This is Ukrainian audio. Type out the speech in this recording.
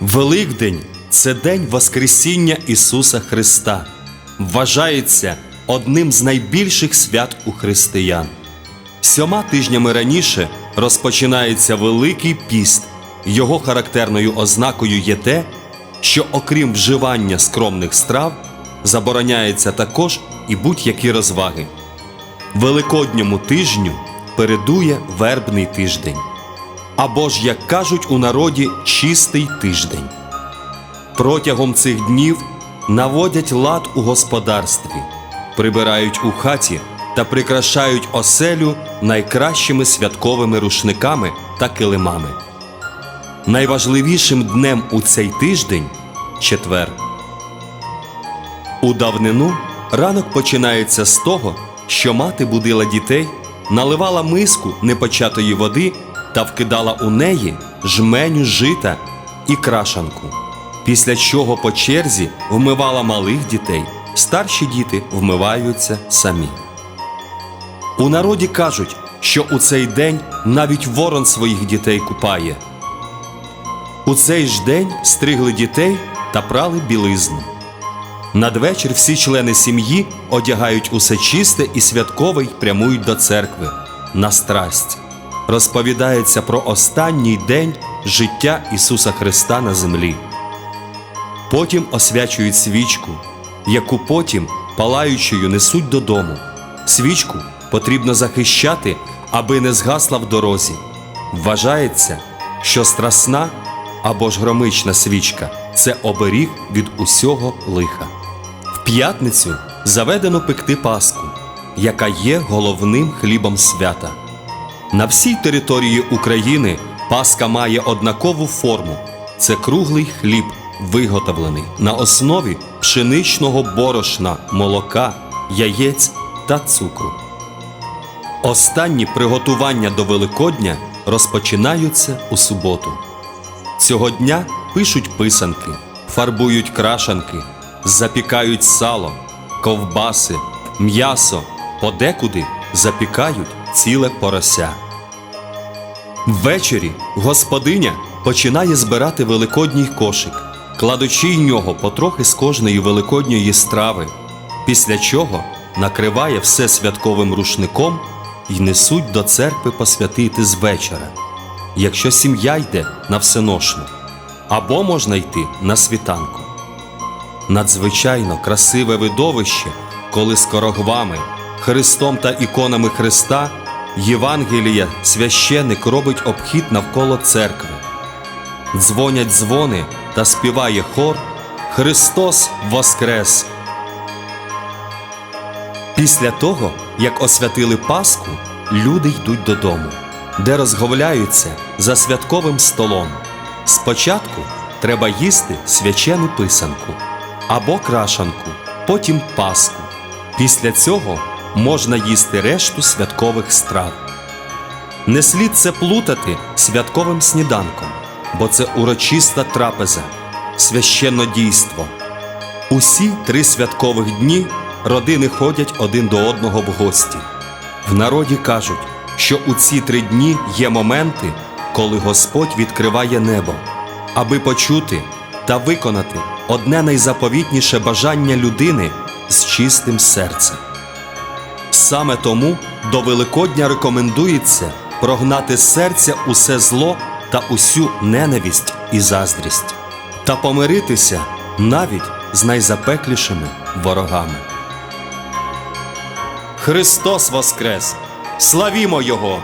Великдень це день Воскресіння Ісуса Христа. Вважається одним з найбільших свят у християн. Сьома тижнями раніше розпочинається Великий піст. Його характерною ознакою є те, що окрім вживання скромних страв, забороняється також і будь-які розваги. Великодньому тижню передує вербний тиждень або ж, як кажуть у народі, чистий тиждень. Протягом цих днів наводять лад у господарстві, прибирають у хаті та прикрашають оселю найкращими святковими рушниками та килимами. Найважливішим днем у цей тиждень четвер. У давнину ранок починається з того, що мати будила дітей, наливала миску непочатої води та вкидала у неї жменю жита і крашанку. Після чого по черзі вмивала малих дітей, старші діти вмиваються самі. У народі кажуть, що у цей день навіть ворон своїх дітей купає. У цей ж день стригли дітей та прали білизну. Надвечір всі члени сім'ї одягають усе чисте і святкове й прямують до церкви на страсть. Розповідається про останній день життя Ісуса Христа на землі. Потім освячують свічку, яку потім палаючою несуть додому. Свічку потрібно захищати, аби не згасла в дорозі. Вважається, що страсна або ж громична свічка це оберіг від усього лиха. В п'ятницю заведено пекти Пасху, яка є головним хлібом свята. На всій території України Пасха має однакову форму. Це круглий хліб, виготовлений на основі пшеничного борошна, молока, яєць та цукру. Останні приготування до Великодня розпочинаються у суботу. Цього дня пишуть писанки, фарбують крашанки, запікають сало, ковбаси, м'ясо, подекуди запікають ціле порося. Ввечері господиня починає збирати великодній кошик, кладучи й нього потрохи з кожної великодньої страви, після чого накриває все святковим рушником і несуть до церкви посвятити з вечора, якщо сім'я йде на всеношну, або можна йти на світанку. Надзвичайно красиве видовище, коли скорогвами, Христом та іконами Христа Євангелія священик робить обхід навколо церкви. Дзвонять дзвони та співає хор Христос Воскрес. Після того, як освятили Пасху, люди йдуть додому, де розговляються за святковим столом. Спочатку треба їсти свячену писанку або крашанку, потім паску. Після цього можна їсти решту святкових страв. Не слід це плутати святковим сніданком, бо це урочиста трапеза, священне дійство. Усі три святкових дні родини ходять один до одного в гості. В народі кажуть, що у ці три дні є моменти, коли Господь відкриває небо, аби почути та виконати одне найзаповітніше бажання людини з чистим серцем. Саме тому до Великодня рекомендується прогнати з серця усе зло та усю ненависть і заздрість, та помиритися навіть з найзапеклішими ворогами. Христос Воскрес! Славімо Його!